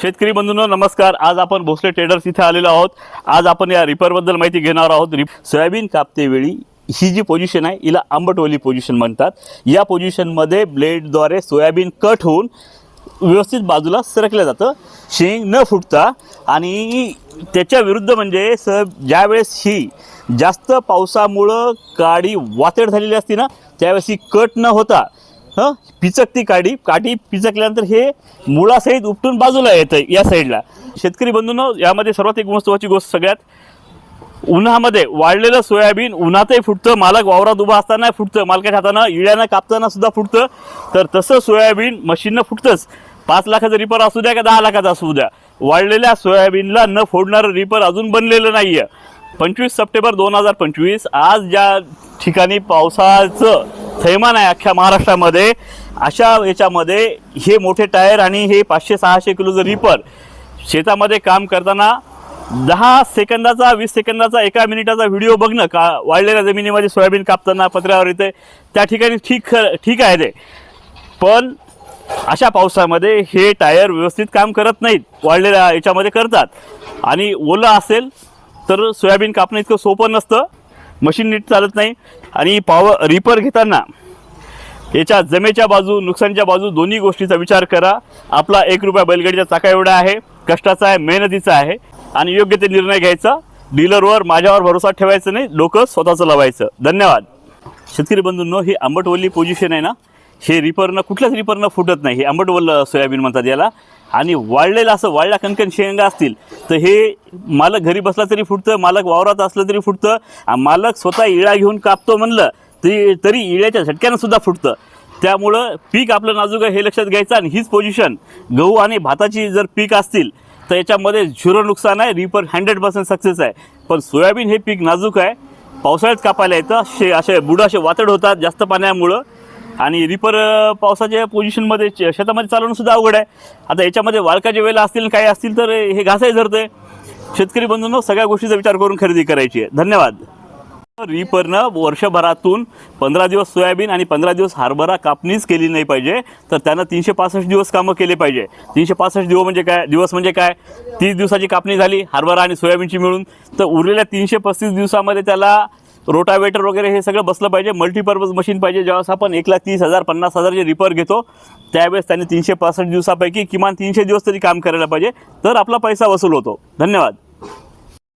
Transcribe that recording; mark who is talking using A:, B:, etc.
A: शेतकरी बंधूंनो नमस्कार. आज आपण भोसले ट्रेडर्स इथे आलेलो आहोत. आज आपण या रिपरबद्दल माहिती घेणार आहोत. रिप सोयाबीन कापतेवेळी ही जी पोझिशन आहे हिला आंबटवली पोझिशन म्हणतात. या पोझिशनमध्ये ब्लेडद्वारे सोयाबीन कट होऊन व्यवस्थित बाजूला सरकलं जातं. शेंग न फुटता आणि त्याच्या विरुद्ध म्हणजे स ज्यावेळेस ही जास्त पावसामुळं काडी वातेड झालेली असते ना त्यावेळेस ही कट न होता हं? पिचकती काडी काठी पिचकल्यानंतर हे मुळासहित उपटून बाजूला येतं या साईडला. शेतकरी बंधूंनो यामध्ये सर्वात एक महत्त्वाची गोष्ट सगळ्यात उन्हामध्ये वाढलेलं सोयाबीन उन्हातही फुटतं मालक वावरात उभा असताना फुटतं मालकाच्या हातानं इळ्यानं कापताना सुद्धा फुटतं. तर तसं सोयाबीन मशीननं फुटतंच. पाच लाखाचं रिपर असू द्या का दहा लाखाचा असू द्या वाळलेल्या सोयाबीनला न फोडणारं रिपर अजून बनलेलं नाही आहे पंचवीस सप्टेंबर दोन हजार पंचवीस आज ज्या ठिकाणी पावसाचं थैमान आहे अख्ख्या महाराष्ट्रामध्ये. अशा याच्यामध्ये हे मोठे टायर आणि हे पाचशे सहाशे किलोचं रिपर शेतामध्ये काम करताना दहा सेकंदाचा वीस सेकंदाचा एका मिनिटाचा व्हिडिओ बघणं का वाळलेल्या जमिनीमध्ये सोयाबीन कापताना पत्र्यावर येते त्या ठिकाणी ठीक ठीक आहे ते. पण अशा पावसामध्ये हे टायर व्यवस्थित काम करत नाहीत वाढलेल्या याच्यामध्ये करतात. आणि ओलं असेल तर सोयाबीन कापणं इतकं सोपं नसतं. मशीन नीट चालत नाही आणि पॉवर रिपर घेताना याच्या जमेच्या बाजू नुकसानीच्या बाजू दोन्ही गोष्टीचा विचार करा. आपला एक रुपया बैलगाडीचा चाका एवढा आहे कष्टाचा आहे मेहनतीचा आहे आणि योग्य ते निर्णय घ्यायचा. डीलरवर माझ्यावर भरोसा ठेवायचा नाही डोकं स्वतःचं लावायचं. धन्यवाद. शेतकरी बंधूंनो ही आंबटवल्ली पोझिशन आहे ना? हे रिपरनं कुठल्याच रिपरनं फुटत नाही. हे आंबटवल्ल सोयाबीन म्हणतात याला. आणि वाळलेलं असं वाळल्या कणकण शेंगा असतील तर हे मालक घरी बसला तरी फुटतं मालक वावरात असलं तरी फुटतं. आणि मालक स्वतः इळा घेऊन कापतो म्हणलं तरी तरी इळ्याच्या झटक्यानं सुद्धा फुटतं. त्यामुळं पीक आपलं नाजूक आहे हे लक्षात घ्यायचं आणि हीच पोझिशन गहू आणि भाताची जर पीक असतील तर याच्यामध्ये झिरो नुकसान आहे रिपर हंड्रेड पर्सेंट सक्सेस आहे. पण सोयाबीन हे पीक नाजूक आहे. पावसाळ्यात कापायला येतं शे असे बुडं असे वातड होतात जास्त पाण्यामुळं. आणि रिपर पावसाच्या पोझिशनमध्ये शेतामध्ये चालवणं सुद्धा अवघड आहे. आता याच्यामध्ये वालकाच्या वेळेला असतील काय असतील तर हे घासाही धरतंय शेतकरी बंधूंनो सगळ्या गोष्टीचा विचार करून खरेदी करायची आहे. धन्यवाद. रिपरनं वर्षभरातून पंधरा दिवस सोयाबीन आणि पंधरा दिवस हरभरा कापणीच केली नाही पाहिजे. तर त्यांना तीनशे पासष्ट दिवस कामं केले पाहिजे. तीनशे पासष्ट दिवस म्हणजे काय दिवस म्हणजे काय? तीस दिवसाची कापणी झाली हरभरा आणि सोयाबीनची मिळून. तर उरलेल्या तीनशे पस्तीस दिवसामध्ये त्याला रोटावेटर वगैरे हे सगळं बसलं पाहिजे. मल्टीपर्पज मशीन पाहिजे. ज्यावेळेस आपण एक लाख तीस हजार पन्नास हजार जे रिपर घेतो त्यावेळेस त्याने तीनशे पासष्ट दिवसापैकी किमान तीनशे दिवस तरी काम करायला पाहिजे. तर आपला पैसा वसूल होतो. धन्यवाद.